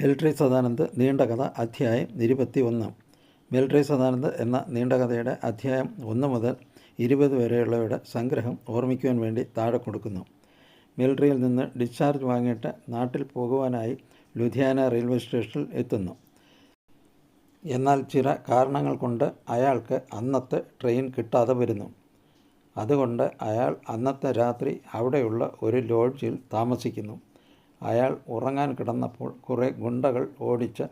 Military Sadanand നീണ്ടകഥ അധ്യായം ഇരുപത്തി ഒന്ന് മിലിറ്ററി സദാനന്ദ് എന്ന നീണ്ടകഥയുടെ അധ്യായം ഒന്ന് മുതൽ ഇരുപത് വരെയുള്ളവയുടെ സംഗ്രഹം ഓർമ്മിക്കുവാൻ വേണ്ടി താഴെ കൊടുക്കുന്നു. മിലിറ്ററിയിൽ നിന്ന് ഡിസ്ചാർജ് വാങ്ങിയിട്ട് നാട്ടിൽ പോകുവാനായി ലുധിയാന റെയിൽവേ സ്റ്റേഷനിൽ എത്തുന്നു. എന്നാൽ ചില കാരണങ്ങൾ കൊണ്ട് അയാൾക്ക് അന്നത്തെ ട്രെയിൻ കിട്ടാതെ വരുന്നു. അതുകൊണ്ട് അയാൾ അന്നത്തെ രാത്രി അവിടെയുള്ള ഒരു ലോഡ്ജിൽ താമസിക്കുന്നു. അയാൾ ഉറങ്ങാൻ കിടന്നപ്പോൾ കുറേ ഗുണ്ടകൾ ഓടിച്ച്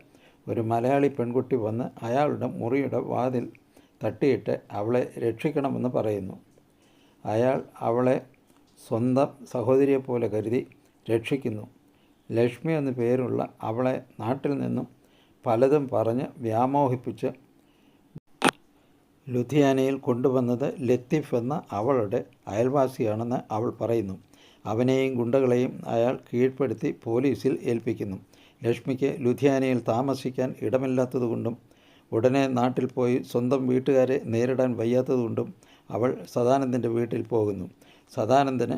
ഒരു മലയാളി പെൺകുട്ടി വന്ന് അയാളുടെ മുറിയുടെ വാതിൽ തട്ടിയിട്ട് അവളെ രക്ഷിക്കണമെന്ന് പറയുന്നു. അയാൾ അവളെ സ്വന്തം സഹോദരിയെ പോലെ കരുതി രക്ഷിക്കുന്നു. ലക്ഷ്മി എന്നു പേരുള്ള അവളെ നാട്ടിൽ നിന്നും പലതും പറഞ്ഞ് വ്യാമോഹിപ്പിച്ച് ലുധിയാനയിൽ കൊണ്ടുവന്നത് ലത്തീഫ് എന്ന അവളുടെ അയൽവാസിയാണെന്ന് അവൾ പറയുന്നു. അവനെയും ഗുണ്ടകളെയും അയാൾ കീഴ്പ്പെടുത്തി പോലീസിൽ ഏൽപ്പിക്കുന്നു. ലക്ഷ്മിക്ക് ലുധിയാനയിൽ താമസിക്കാൻ ഇടമില്ലാത്തതുകൊണ്ടും ഉടനെ നാട്ടിൽ പോയി സ്വന്തം വീട്ടുകാരെ നേരിടാൻ വയ്യാത്തതുകൊണ്ടും അവൾ സദാനന്ദന്റെ വീട്ടിൽ പോകുന്നു. സദാനന്ദന്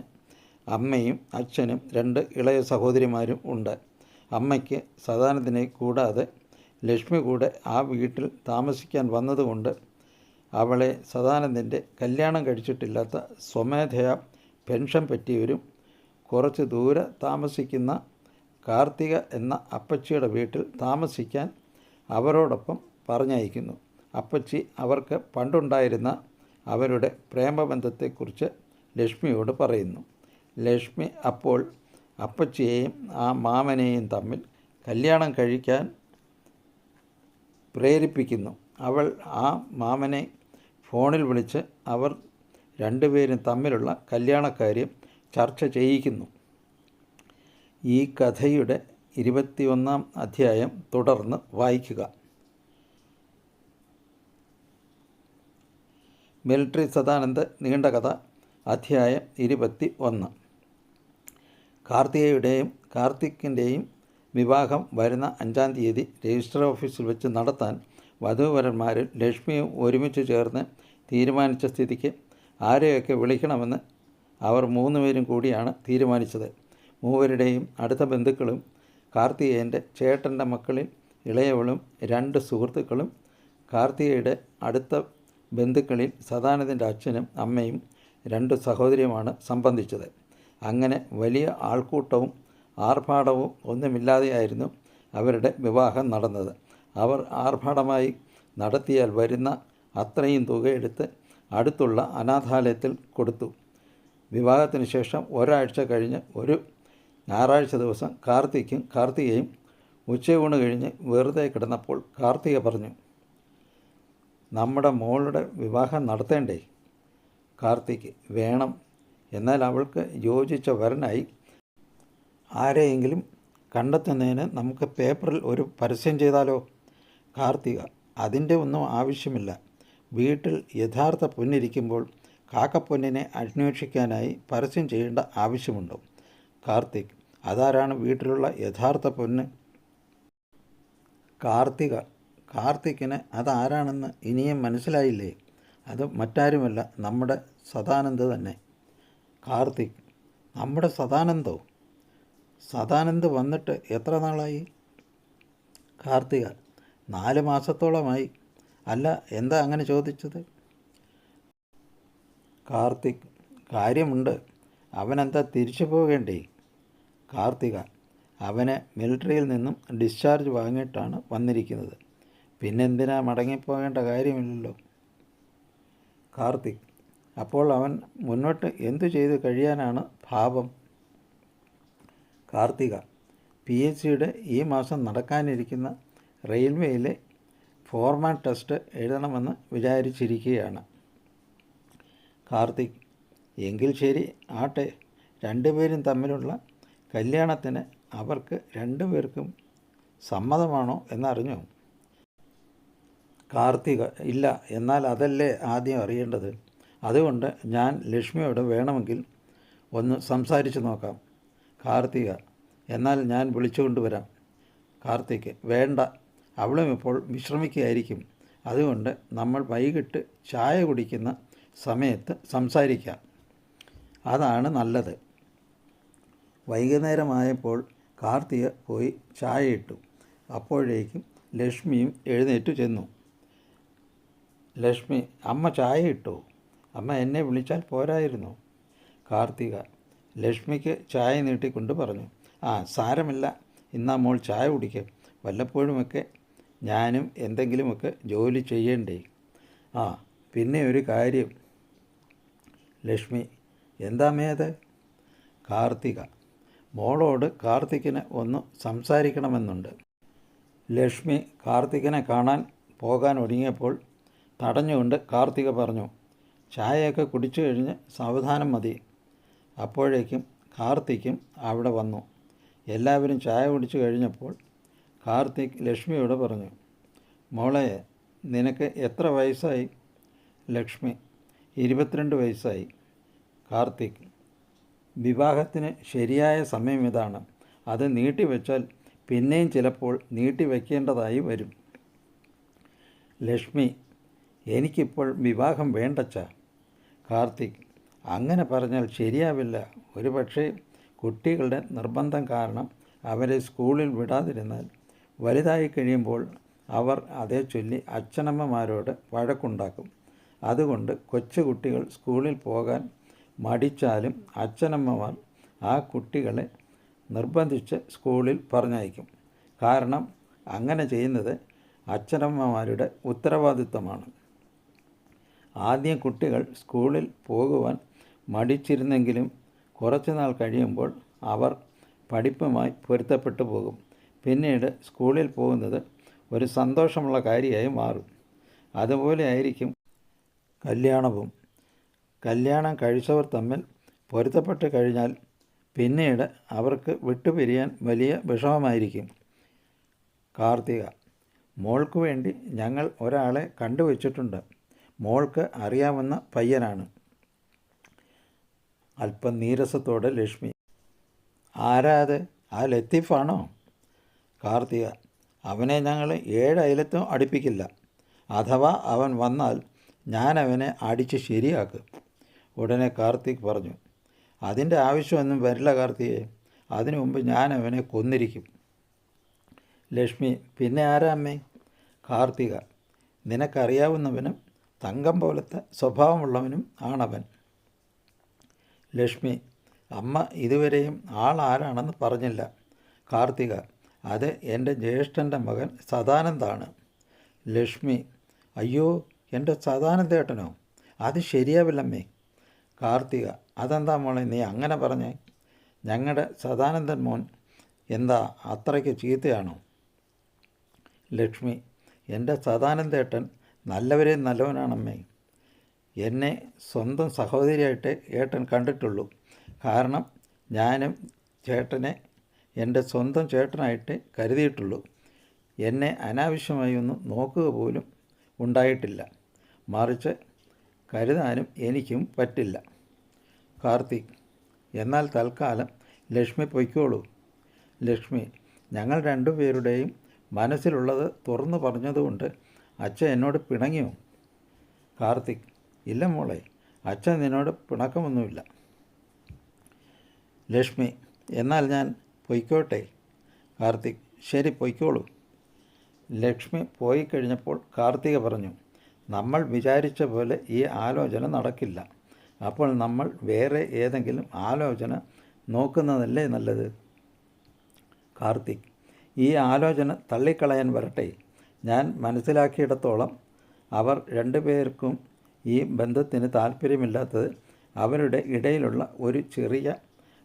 അമ്മയും അച്ഛനും രണ്ട് ഇളയ സഹോദരിമാരും ഉണ്ട്. അമ്മയ്ക്ക് സദാനന്ദനെ കൂടാതെ ലക്ഷ്മി കൂടെ ആ വീട്ടിൽ താമസിക്കാൻ വന്നതുകൊണ്ട് അവളെ സദാനന്ദന്റെ കല്യാണം കഴിച്ചിട്ടില്ലാത്ത സ്വമേധയാ പെൻഷൻ പറ്റിയവരും കുറച്ച് ദൂരെ താമസിക്കുന്ന കാർത്തിക എന്ന അപ്പച്ചിയുടെ വീട്ടിൽ താമസിക്കാൻ അവരോടൊപ്പം പറഞ്ഞയക്കുന്നു. അപ്പച്ചി അവർക്ക് പണ്ടുണ്ടായിരുന്ന അവരുടെ പ്രേമബന്ധത്തെക്കുറിച്ച് ലക്ഷ്മിയോട് പറയുന്നു. ലക്ഷ്മി അപ്പോൾ അപ്പച്ചിയെയും ആ മാമനെയും തമ്മിൽ കല്യാണം കഴിക്കാൻ പ്രേരിപ്പിക്കുന്നു. അവൾ ആ മാമനെ ഫോണിൽ വിളിച്ച് അവർ രണ്ടുപേരും തമ്മിലുള്ള കല്യാണക്കാര്യം ചർച്ച ചെയ്യിക്കുന്നു. ഈ കഥയുടെ ഇരുപത്തിയൊന്നാം അധ്യായം തുടർന്ന് വായിക്കുക. മിലിറ്ററി സദാനന്ദ് നീണ്ട കഥ അധ്യായം ഇരുപത്തി ഒന്ന് കാർത്തികയുടെയും കാർത്തിക്കിന്റെയും വിവാഹം വരുന്ന അഞ്ചാം തീയതി രജിസ്റ്റർ ഓഫീസിൽ വെച്ച് നടത്താൻ വധുവരന്മാരും ലക്ഷ്മിയും ഒരുമിച്ച് ചേർന്ന് തീരുമാനിച്ച സ്ഥിതിക്ക് ആരെയൊക്കെ വിളിക്കണമെന്ന് അവർ മൂന്നുപേരും കൂടിയാണ് തീരുമാനിച്ചത്. മൂവരുടെയും അടുത്ത ബന്ധുക്കളും കാർത്തികേയന്റെ ചേട്ടന്റെ മക്കളിൽ ഇളയവളും രണ്ട് സുഹൃത്തുക്കളും കാർത്തികയുടെ അടുത്ത ബന്ധുക്കളിൽ സദാനന്ദന്റെ അച്ഛനും അമ്മയും രണ്ട് സഹോദരിയുമാണ് സംബന്ധിച്ചത്. അങ്ങനെ വലിയ ആൾക്കൂട്ടവും ആർഭാടവും ഒന്നുമില്ലാതെയായിരുന്നു അവരുടെ വിവാഹം നടന്നത്. അവർ ആർഭാടമായി നടത്തിയാൽ വരുന്ന അത്രയും തുക എടുത്ത് അടുത്തുള്ള അനാഥാലയത്തിൽ കൊടുത്തു. വിവാഹത്തിന് ശേഷം ഒരാഴ്ച കഴിഞ്ഞ് ഒരു ഞായറാഴ്ച ദിവസം കാർത്തിക്കും കാർത്തികയും ഉച്ചയൂണ് കഴിഞ്ഞ് വെറുതെ കിടന്നപ്പോൾ കാർത്തിക പറഞ്ഞു നമ്മുടെ മോളുടെ വിവാഹം നടത്തേണ്ടേ? കാർത്തിക് വേണം. എന്നാൽ അവൾക്ക് യോജിച്ച വരനായി ആരെയെങ്കിലും കണ്ടെത്തുന്നതിന് നമുക്ക് പേപ്പറിൽ ഒരു പരസ്യം ചെയ്താലോ? കാർത്തിക അതിന്റെ ഒന്നും ആവശ്യമില്ല. വീട്ടിൽ യഥാർത്ഥ പൊന്നിരിക്കുമ്പോൾ കാക്കപ്പൊന്നിനെ അന്വേഷിക്കാനായി പരസ്യം ചെയ്യേണ്ട ആവശ്യമുണ്ടോ? കാർത്തിക് അതാരാണ് വീട്ടിലുള്ള യഥാർത്ഥ പൊന്ന്? കാർത്തിക കാർത്തിക്കിന് അതാരാണെന്ന് ഇനിയും മനസ്സിലായില്ലേ? അത് മറ്റാരുമല്ല നമ്മുടെ സദാനന്ദ് തന്നെ. കാർത്തിക് നമ്മുടെ സദാനന്ദോ? സദാനന്ദ് വന്നിട്ട് എത്ര നാളായി? കാർത്തിക നാല് മാസത്തോളമായി. അല്ല എന്താ അങ്ങനെ ചോദിച്ചത്? കാർത്തിക് കാര്യമുണ്ട്. അവനെന്താ തിരിച്ചു പോകേണ്ടേ? കാർത്തിക അവന് മിലിറ്ററിയിൽ നിന്നും ഡിസ്ചാർജ് വാങ്ങിയിട്ടാണ് വന്നിരിക്കുന്നത്. പിന്നെന്തിനാ മടങ്ങിപ്പോകേണ്ട കാര്യമില്ലല്ലോ? കാർത്തിക് അപ്പോൾ അവൻ മുന്നോട്ട് എന്തു ചെയ്തു കഴിയാനാണ് ഭാവം? കാർത്തിക പി എച്ച് സിയുടെ ഈ മാസം നടക്കാനിരിക്കുന്ന റെയിൽവേയിലെ ഫോർമാറ്റ് ടെസ്റ്റ് എഴുതണമെന്ന് വിചാരിച്ചിരിക്കുകയാണ്. കാർത്തിക്. എങ്കിൽ ശരി ആട്ടെ. രണ്ടുപേരും തമ്മിലുള്ള കല്യാണത്തിന് അവർക്ക് രണ്ടുപേർക്കും സമ്മതമാണോ എന്നറിഞ്ഞു? കാർത്തിക ഇല്ല എന്നാൽ അതല്ലേ ആദ്യം അറിയേണ്ടത്? അതുകൊണ്ട് ഞാൻ ലക്ഷ്മിയോട് വേണമെങ്കിൽ ഒന്ന് സംസാരിച്ച് നോക്കാം. കാർത്തിക എന്നാൽ ഞാൻ വിളിച്ചുകൊണ്ടുവരാം കാർത്തിക് വേണ്ട. അവളും ഇപ്പോൾ വിശ്രമിക്കുകയായിരിക്കും. അതുകൊണ്ട് നമ്മൾ വൈകിട്ട് ചായ കുടിക്കുന്ന സമയത്ത് സംസാരിക്കാം. അതാണ് നല്ലത്. വൈകുന്നേരമായപ്പോൾ കാർത്തിക പോയി ചായ ഇട്ടു അപ്പോഴേക്കും ലക്ഷ്മിയും എഴുന്നേറ്റു ചെന്നു. ലക്ഷ്മി അമ്മ ചായ ഇട്ടു അമ്മ എന്നെ വിളിച്ചാൽ പോരായിരുന്നു. കാർത്തിക ലക്ഷ്മിക്ക് ചായ നീട്ടിക്കൊണ്ട് പറഞ്ഞു. ആ സാരമില്ല. ഇന്നാ മോൾ ചായ കുടിക്കും. വല്ലപ്പോഴുമൊക്കെ ഞാനും എന്തെങ്കിലുമൊക്കെ ജോലി ചെയ്യേണ്ടേ? ആ പിന്നെ ഒരു കാര്യം. ലക്ഷ്മി. എന്താമേ അത്? കാർത്തിക. മോളോട് കാർത്തിക്കിന് ഒന്ന് സംസാരിക്കണമെന്നുണ്ട്. ലക്ഷ്മി കാർത്തികനെ കാണാൻ പോകാൻ ഒരുങ്ങിയപ്പോൾ തടഞ്ഞുകൊണ്ട് കാർത്തിക പറഞ്ഞു ചായയൊക്കെ കുടിച്ചു കഴിഞ്ഞ് സാവധാനം മതി. അപ്പോഴേക്കും കാർത്തിക്കും അവിടെ വന്നു. എല്ലാവരും ചായ കുടിച്ചു കഴിഞ്ഞപ്പോൾ കാർത്തിക് ലക്ഷ്മിയോട് പറഞ്ഞു മോളെ നിനക്ക് എത്ര വയസ്സായി? ലക്ഷ്മി ഇരുപത്തിരണ്ട് വയസ്സായി. കാർത്തിക് വിവാഹത്തിന് ശരിയായ സമയം ഇതാണ്. അത് നീട്ടിവെച്ചാൽ പിന്നെയും ചിലപ്പോൾ നീട്ടിവെക്കേണ്ടതായി വരും. ലക്ഷ്മി എനിക്കിപ്പോൾ വിവാഹം വേണ്ടച്ച. കാർത്തിക് അങ്ങനെ പറഞ്ഞാൽ ശരിയാവില്ല. ഒരുപക്ഷെ കുട്ടികളുടെ നിർബന്ധം കാരണം അവരെ സ്കൂളിൽ വിടാതിരുന്നാൽ വലുതായി കഴിയുമ്പോൾ അവർ അതേ ചൊല്ലി അച്ഛനമ്മമാരോട് വഴക്കുണ്ടാക്കും. അതുകൊണ്ട് കൊച്ചുകുട്ടികൾ സ്കൂളിൽ പോകാൻ മടിച്ചാലും അച്ഛനമ്മമാർ ആ കുട്ടികളെ നിർബന്ധിച്ച് സ്കൂളിൽ പറഞ്ഞയക്കും. കാരണം അങ്ങനെ ചെയ്യുന്നത് അച്ഛനമ്മമാരുടെ ഉത്തരവാദിത്തമാണ് ആദ്യം കുട്ടികൾ സ്കൂളിൽ പോകുവാൻ മടിച്ചിരുന്നെങ്കിലും കുറച്ചുനാൾ കഴിയുമ്പോൾ അവർ പഠിപ്പുമായി പൊരുത്തപ്പെട്ടു പോകും. പിന്നീട് സ്കൂളിൽ പോകുന്നത് ഒരു സന്തോഷമുള്ള കാര്യമായി മാറും. അതുപോലെ ആയിരിക്കും കല്യാണവും. കല്യാണം കഴിച്ചവർ തമ്മിൽ പൊരുത്തപ്പെട്ട് കഴിഞ്ഞാൽ പിന്നീട് അവർക്ക് വിട്ടുപിരിയാൻ വലിയ വിഷമമായിരിക്കും. കാർത്തിക മോൾക്ക് വേണ്ടി ഞങ്ങൾ ഒരാളെ കണ്ടുവച്ചിട്ടുണ്ട്. മോൾക്ക് അറിയാവുന്ന പയ്യനാണ്. അല്പം നീരസത്തോടെ ലക്ഷ്മി ആരാത്? ആ ലത്തീഫാണോ? കാർത്തിക അവനെ ഞങ്ങൾ ഏഴ് അയലത്തും അടുപ്പിക്കില്ല. അഥവാ അവൻ വന്നാൽ ഞാൻ അവനെ അടിച്ച് ശരിയാക്കും. ഉടനെ കാർത്തിക് പറഞ്ഞു അതിന്റെ ആവശ്യമൊന്നും വരില്ല കാർത്തികെ. അതിനു മുമ്പ് ഞാൻ അവനെ കൊന്നിരിക്കും. ലക്ഷ്മി പിന്നെ ആരാ അമ്മേ? കാർത്തിക. നിനക്കറിയാവുന്നവനും തങ്കം പോലത്തെ സ്വഭാവമുള്ളവനും ആണവൻ. ലക്ഷ്മി അമ്മ ഇതുവരെയും ആൾ ആരാണെന്ന് പറഞ്ഞില്ല. കാർത്തിക അത് എന്റെ ജ്യേഷ്ഠന്റെ മകൻ സദാനന്ദാണ്. ലക്ഷ്മി അയ്യോ എന്റെ സദാനന്ദേട്ടനോ അത് ശരിയാവില്ലമ്മേ. കാർത്തിക അതെന്താ മോളെ നീ അങ്ങനെ പറഞ്ഞേ? ഞങ്ങളുടെ സദാനന്ദൻ മോൻ എന്താ അത്രയ്ക്ക് ചീത്തയാണോ? ലക്ഷ്മി എന്റെ സദാനന്ദേട്ടൻ നല്ലവരെ നല്ലവനാണമ്മേ. എന്നെ സ്വന്തം സഹോദരിയായിട്ട് ഏട്ടൻ കണ്ടിട്ടുള്ളൂ. കാരണം ഞാനും ചേട്ടനെ എന്റെ സ്വന്തം ചേട്ടനായിട്ട് കരുതിയിട്ടുള്ളൂ. എന്നെ അനാവശ്യമായി ഒന്നും നോക്കുക പോലും ഉണ്ടായിട്ടില്ല. മറിച്ച് കരുതാനും എനിക്കും പറ്റില്ല. കാർത്തിക് എന്നാൽ തൽക്കാലം ലക്ഷ്മി പൊയ്ക്കോളൂ. ലക്ഷ്മി ഞങ്ങൾ രണ്ടുപേരുടെയും മനസ്സിലുള്ളത് തുറന്നു പറഞ്ഞതുകൊണ്ട് അച്ഛൻ എന്നോട് പിണങ്ങിയോ? കാർത്തിക് ഇല്ല മോളെ അച്ഛൻ നിന്നോട് പിണക്കമൊന്നുമില്ല. ലക്ഷ്മി എന്നാൽ ഞാൻ പൊയ്ക്കോട്ടെ? കാർത്തിക് ശരി പൊയ്ക്കോളൂ. ലക്ഷ്മി പോയി കഴിഞ്ഞപ്പോൾ കാർത്തിക പറഞ്ഞു നമ്മൾ വിചാരിച്ച പോലെ ഈ ആലോചന നടക്കില്ല. അപ്പോൾ നമ്മൾ വേറെ ഏതെങ്കിലും ആലോചന നോക്കുന്നതല്ലേ നല്ലത്? കാർത്തിക് ഈ ആലോചന തള്ളിക്കളയാൻ വരട്ടെ. ഞാൻ മനസ്സിലാക്കിയിടത്തോളം അവർ രണ്ടുപേർക്കും ഈ ബന്ധത്തിന് താല്പര്യമില്ലാത്തത് അവരുടെ ഇടയിലുള്ള ഒരു ചെറിയ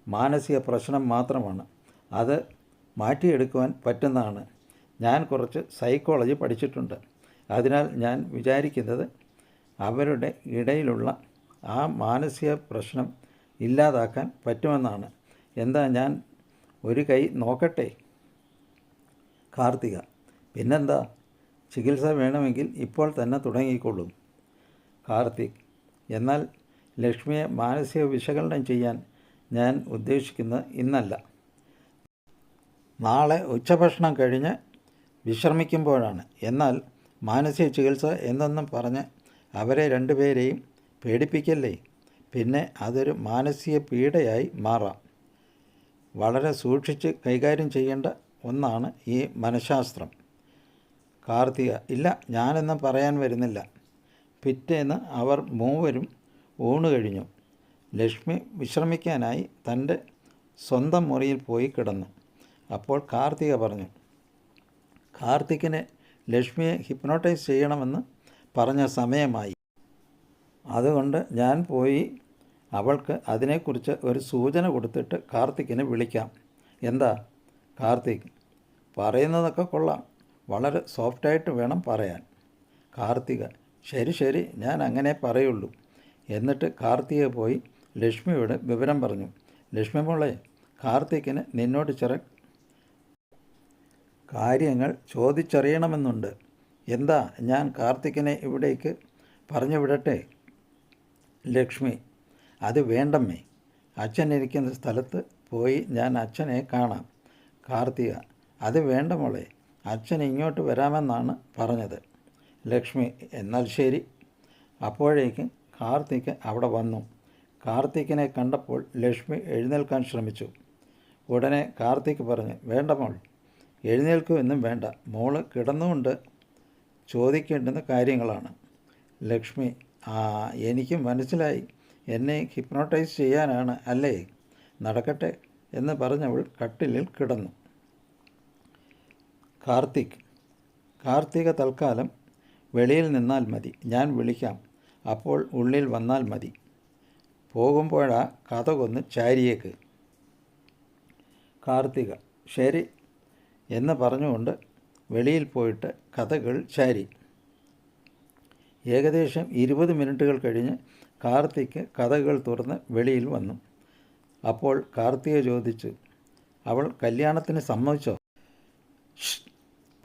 മാനസിക പ്രശ്നം മാത്രമാണ്. അത് മാറ്റിയെടുക്കുവാൻ പറ്റുന്നതാണ്. ഞാൻ കുറച്ച് സൈക്കോളജി പഠിച്ചിട്ടുണ്ട്. അതിനാൽ ഞാൻ വിചാരിക്കുന്നത് അവരുടെ ഇടയിലുള്ള ആ മാനസിക പ്രശ്നം ഇല്ലാതാക്കാൻ പറ്റുമെന്നാണ്. എന്താ ഞാൻ ഒരു കൈ നോക്കട്ടെ? കാർത്തിക പിന്നെന്താ? ചികിത്സ വേണമെങ്കിൽ ഇപ്പോൾ തന്നെ തുടങ്ങിക്കൊള്ളും. കാർത്തിക് എന്നാൽ ലക്ഷ്മിയെ മാനസിക വിശകലനം ചെയ്യാൻ ഞാൻ ഉദ്ദേശിക്കുന്നത് ഇന്നല്ല. നാളെ ഉച്ചഭക്ഷണം കഴിഞ്ഞ് വിശ്രമിക്കുമ്പോഴാണ്. എന്നാൽ മാനസിക ചികിത്സ എന്നൊന്നും പറഞ്ഞ് അവരെ രണ്ടുപേരെയും പേടിപ്പിക്കല്ലേ? പിന്നെ അതൊരു മാനസിക പീഡയായി മാറാം. വളരെ സൂക്ഷിച്ച് കൈകാര്യം ചെയ്യേണ്ട ഒന്നാണ് ഈ മനഃശാസ്ത്രം. കാർത്തിക ഇല്ല ഞാനൊന്നും പറയാൻ വരുന്നില്ല. പിറ്റേന്ന് അവർ മൂവരും ഊണ് കഴിഞ്ഞു. ലക്ഷ്മി വിശ്രമിക്കാനായി തന്റെ സ്വന്തം മുറിയിൽ പോയി കിടന്നു. അപ്പോൾ കാർത്തിക പറഞ്ഞു കാർത്തിക്കിനെ ലക്ഷ്മിയെ ഹിപ്നോട്ടൈസ് ചെയ്യണമെന്ന് പറഞ്ഞ സമയമായി. അതുകൊണ്ട് ഞാൻ പോയി അവൾക്ക് അതിനെക്കുറിച്ച് ഒരു സൂചന കൊടുത്തിട്ട് കാർത്തിക്കിനെ വിളിക്കാം. എന്താ? കാർത്തിക് പറയുന്നതൊക്കെ കൊള്ളാം. വളരെ സോഫ്റ്റായിട്ട് വേണം പറയാൻ. കാർത്തിക ശരി ശരി ഞാൻ അങ്ങനെ പറയുള്ളൂ. എന്നിട്ട് കാർത്തിക പോയി ലക്ഷ്മിയോട് വിവരം പറഞ്ഞു. ലക്ഷ്മി മോളെ കാർത്തിക്കിന് നിന്നോട് ചില കാര്യങ്ങൾ ചോദിച്ചറിയണമെന്നുണ്ട്. എന്താ ഞാൻ കാർത്തിക്കിനെ ഇവിടേക്ക് പറഞ്ഞു വിടട്ടെ? ലക്ഷ്മി അത് വേണ്ടമ്മേ. അച്ഛൻ ഇരിക്കുന്ന സ്ഥലത്ത് പോയി ഞാൻ അച്ഛനെ കാണാം. കാർത്തിക അത് വേണ്ട മോളെ. അച്ഛൻ ഇങ്ങോട്ട് വരാമെന്നാണ് പറഞ്ഞത്. ലക്ഷ്മി എന്നാൽ ശരി. അപ്പോഴേക്ക് കാർത്തിക് അവിടെ വന്നു. കാർത്തിക്കിനെ കണ്ടപ്പോൾ ലക്ഷ്മി എഴുന്നേൽക്കാൻ ശ്രമിച്ചു. ഉടനെ കാർത്തിക് പറഞ്ഞു വേണ്ട മോൾ എഴുന്നേൽക്കൂ എന്നും വേണ്ട. മോൾ കിടന്നുകൊണ്ട് ചോദിക്കേണ്ടുന്ന കാര്യങ്ങളാണ്. ലക്ഷ്മി ആ എനിക്ക് മനസ്സിലായി. എന്നെ ഹിപ്നോട്ടൈസ് ചെയ്യാനാണ് അല്ലേ? നടക്കട്ടെ എന്ന് പറഞ്ഞവൾ കട്ടിലിൽ കിടന്നു. കാർത്തിക് കാർത്തിക തൽക്കാലം വെളിയിൽ നിന്നാൽ മതി. ഞാൻ വിളിക്കാം. അപ്പോൾ ഉള്ളിൽ വന്നാൽ മതി. പോകുമ്പോഴാ കഥ കൊന്ന് ചാരിയേക്ക്. കാർത്തിക ശരി. എന്ന് പറഞ്ഞുകൊണ്ട് വെളിയിൽ പോയിട്ട് കഥകൾ ചാരി ഏകദേശം ഇരുപത് മിനിറ്റുകൾ കഴിഞ്ഞ് കാർത്തിക്ക് കഥകൾ തുറന്ന് വെളിയിൽ വന്നു. അപ്പോൾ കാർത്തിയെ ചോദിച്ചു അവൾ കല്യാണത്തിന് സമ്മതിച്ചോ? "ഷ്ട്,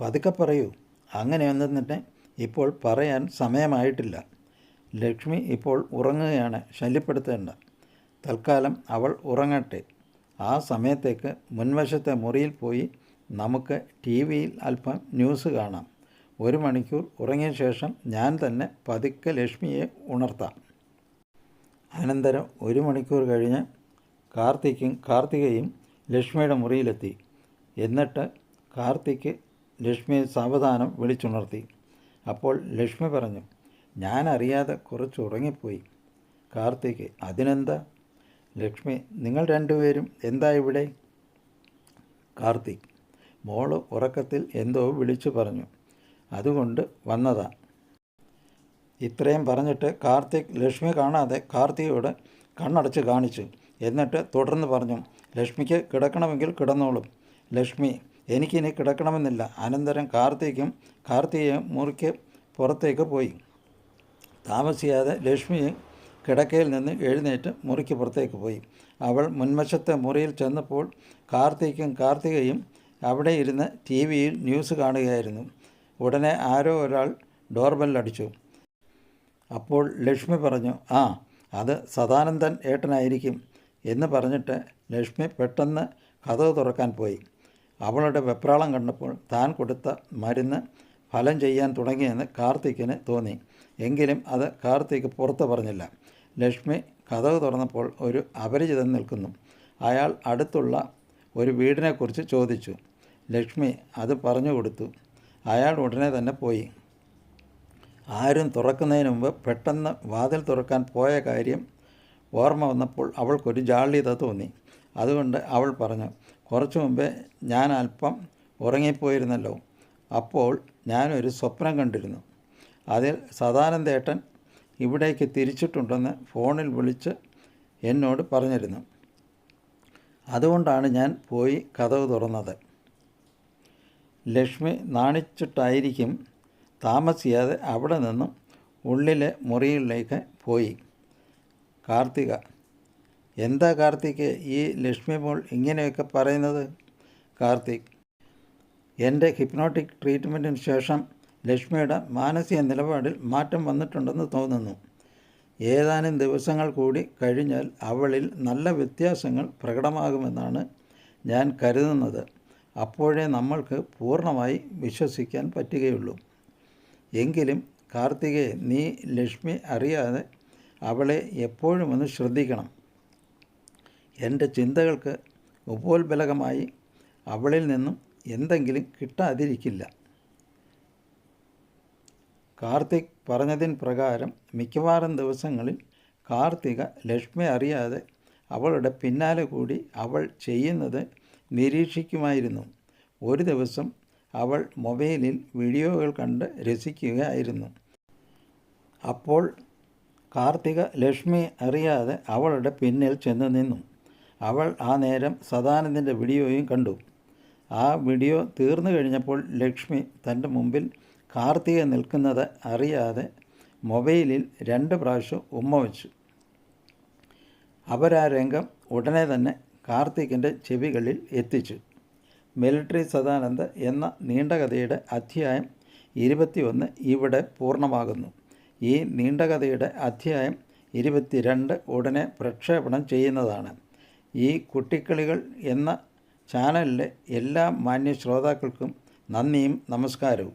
പതുക്കെ പറയൂ. അങ്ങനെ തന്നെ ഇപ്പോൾ പറയാൻ സമയമായിട്ടില്ല. ലക്ഷ്മി ഇപ്പോൾ ഉറങ്ങുകയാണ് ശല്യപ്പെടുത്തേണ്ട. തൽക്കാലം അവൾ ഉറങ്ങട്ടെ. ആ സമയത്തേക്ക് മുൻവശത്തെ മുറിയിൽ പോയി നമുക്ക് ടി വിയിൽ അല്പം ന്യൂസ് കാണാം. ഒരു മണിക്കൂർ ഉറങ്ങിയ ശേഷം ഞാൻ തന്നെ പതുക്കെ ലക്ഷ്മിയെ ഉണർത്താം. അനന്തരം ഒരു മണിക്കൂർ കഴിഞ്ഞ് കാർത്തിക്കും കാർത്തികയും ലക്ഷ്മിയുടെ മുറിയിലെത്തി. എന്നിട്ട് കാർത്തിക്ക് ലക്ഷ്മിയെ സാവധാനം വിളിച്ചുണർത്തി. അപ്പോൾ ലക്ഷ്മി പറഞ്ഞു ഞാൻ അറിയാതെ കുറച്ച് ഉറങ്ങിപ്പോയി. കാർത്തിക് അതിനെന്താ? ലക്ഷ്മി നിങ്ങൾ രണ്ടുപേരും എന്താ ഇവിടെ? കാർത്തിക് മോൾ ഉറക്കത്തിൽ എന്തോ വിളിച്ചു പറഞ്ഞു. അതുകൊണ്ട് വന്നതാ. ഇത്രയും പറഞ്ഞിട്ട് കാർത്തിക് ലക്ഷ്മി കാണാതെ കാർത്തികയോട് കണ്ണടച്ച് കാണിച്ചു. എന്നിട്ട് തുടർന്ന് പറഞ്ഞു ലക്ഷ്മിക്ക് കിടക്കണമെങ്കിൽ കിടന്നോളും. ലക്ഷ്മി എനിക്കിനി കിടക്കണമെന്നില്ല. അനന്തരം കാർത്തിക്കും കാർത്തികയും മുറിക്ക് പുറത്തേക്ക് പോയി. താമസിയാതെ ലക്ഷ്മി കിടക്കയിൽ നിന്ന് എഴുന്നേറ്റ് മുറിക്ക് പുറത്തേക്ക് പോയി. അവൾ മുൻവശത്തെ മുറിയിൽ ചെന്നപ്പോൾ കാർത്തിക്കും കാർത്തികയും അവിടെ ഇരുന്ന് ടി വിയിൽ ന്യൂസ് കാണുകയായിരുന്നു. ഉടനെ ആരോ ഒരാൾ ഡോർബെൽ അടിച്ചു. അപ്പോൾ ലക്ഷ്മി പറഞ്ഞു ആ അത് സദാനന്ദൻ ഏട്ടനായിരിക്കും എന്ന് പറഞ്ഞിട്ട് ലക്ഷ്മി പെട്ടെന്ന് കഥവ് തുറക്കാൻ പോയി. അവളുടെ വെപ്രാളം കണ്ടപ്പോൾ താൻ കൊടുത്ത മരുന്ന് ഫലം ചെയ്യാൻ തുടങ്ങിയെന്ന് കാർത്തിക്കിന് തോന്നി. എങ്കിലും അത് കാർത്തിക് പുറത്ത് പറഞ്ഞില്ല. ലക്ഷ്മി കഥവ് തുറന്നപ്പോൾ ഒരു അപരിചിതൻ നിൽക്കുന്നു. അയാൾ അടുത്തുള്ള ഒരു വീടിനെക്കുറിച്ച് ചോദിച്ചു. ലക്ഷ്മി അത് പറഞ്ഞു കൊടുത്തു. അയാൾ ഉടനെ തന്നെ പോയി. ആരും തുറക്കുന്നതിന് മുമ്പ് പെട്ടെന്ന് വാതിൽ തുറക്കാൻ പോയ കാര്യം ഓർമ്മ വന്നപ്പോൾ അവൾക്കൊരു ജാള്യത തോന്നി. അതുകൊണ്ട് അവൾ പറഞ്ഞു കുറച്ചു മുമ്പേ ഞാൻ അല്പം ഉറങ്ങിപ്പോയിരുന്നല്ലോ. അപ്പോൾ ഞാനൊരു സ്വപ്നം കണ്ടിരുന്നു. അതിൽ സദാനന്ദേട്ടൻ ഇവിടേക്ക് തിരിച്ചിട്ടുണ്ടെന്ന് ഫോണിൽ വിളിച്ച് എന്നോട് പറഞ്ഞിരുന്നു. അതുകൊണ്ടാണ് ഞാൻ പോയി കഥവ് തുറന്നത്. ലക്ഷ്മി നാണിച്ചിട്ടായിരിക്കും താമസിയാതെ അവിടെ നിന്നും ഉള്ളിലെ മുറിയിലേക്ക് പോയി. കാർത്തിക എന്താ കാർത്തിക് ഈ ലക്ഷ്മി മോൾ ഇങ്ങനെയൊക്കെ പറയുന്നത്? കാർത്തിക് എന്റെ ഹിപ്നോട്ടിക് ട്രീറ്റ്മെന്റിന് ശേഷം ലക്ഷ്മിയുടെ മാനസിക നിലപാടിൽ മാറ്റം വന്നിട്ടുണ്ടെന്ന് തോന്നുന്നു. ഏതാനും ദിവസങ്ങൾ കൂടി കഴിഞ്ഞാൽ അവളിൽ നല്ല വ്യത്യാസങ്ങൾ പ്രകടമാകുമെന്നാണ് ഞാൻ കരുതുന്നത്. അപ്പോഴേ നമ്മൾക്ക് പൂർണമായി വിശ്വസിക്കാൻ പറ്റുകയുള്ളൂ. എങ്കിലും കാർത്തികയെ നീ ലക്ഷ്മി അറിയാതെ അവളെ എപ്പോഴും ഒന്ന് ശ്രദ്ധിക്കണം. എന്റെ ചിന്തകൾക്ക് ഉപോത്ബലകമായി അവളിൽ നിന്നും എന്തെങ്കിലും കിട്ടാതിരിക്കില്ല. കാർത്തിക് പറഞ്ഞതിൻ പ്രകാരം മിക്കവാറും ദിവസങ്ങളിൽ കാർത്തിക ലക്ഷ്മി അറിയാതെ അവളുടെ പിന്നാലെ കൂടി അവൾ ചെയ്യുന്നത് നിരീക്ഷിക്കുമായിരുന്നു. ഒരു ദിവസം അവൾ മൊബൈലിൽ വീഡിയോകൾ കണ്ട് രസിക്കുകയായിരുന്നു. അപ്പോൾ കാർത്തിക ലക്ഷ്മി അറിയാതെ അവളുടെ പിന്നിൽ ചെന്ന് നിന്നു. അവൾ ആ നേരം സദാനന്ദന്റെ വീഡിയോയും കണ്ടു. ആ വീഡിയോ തീർന്നു കഴിഞ്ഞപ്പോൾ ലക്ഷ്മി തന്റെ മുമ്പിൽ കാർത്തിക നിൽക്കുന്നത് അറിയാതെ മൊബൈലിൽ രണ്ട് പ്രാവശ്യം ഉമ്മ വെച്ചു. അവരാ രംഗം ഉടനെ തന്നെ കാർത്തികിന്റെ ചെവികളിൽ എത്തിച്ചു. മിലിട്ടറി സദാനന്ദ് എന്ന നീണ്ടകഥയുടെ അധ്യായം ഇരുപത്തിയൊന്ന് ഇവിടെ പൂർണമാകുന്നു. ഈ നീണ്ടകഥയുടെ അധ്യായം ഇരുപത്തിരണ്ട് ഉടനെ പ്രക്ഷേപണം ചെയ്യുന്നതാണ്. ഈ കുട്ടിക്കളികൾ എന്ന ചാനലിലെ എല്ലാ മാന്യ ശ്രോതാക്കൾക്കും നന്ദിയും നമസ്കാരവും.